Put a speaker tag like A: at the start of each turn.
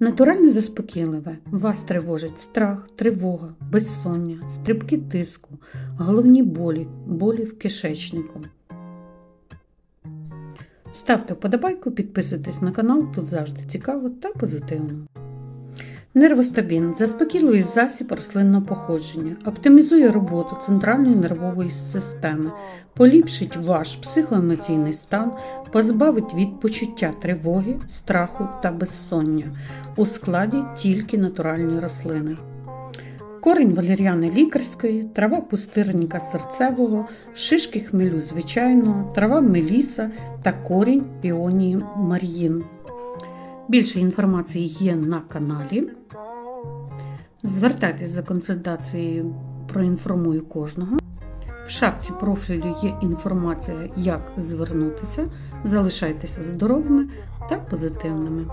A: Натуральне заспокійливе. Вас тривожить страх, тривога, безсоння, стрибки тиску, головні болі, болі в кишечнику. Ставте вподобайку, підписуйтесь на канал, тут завжди цікаво та позитивно. Нервостабін заспокійливий засіб рослинного походження, оптимізує роботу центральної нервової системи, поліпшить ваш психоемоційний стан, позбавить від почуття тривоги, страху та безсоння у складі тільки натуральної рослини. Корінь валеріани лікарської, трава пустирника серцевого, шишки хмелю звичайного, трава меліса та корінь піонії мар'їн. Більше інформації є на каналі. Звертайтесь за консультацією, проінформую кожного. В шапці профілю є інформація, як звернутися. Залишайтеся здоровими та позитивними.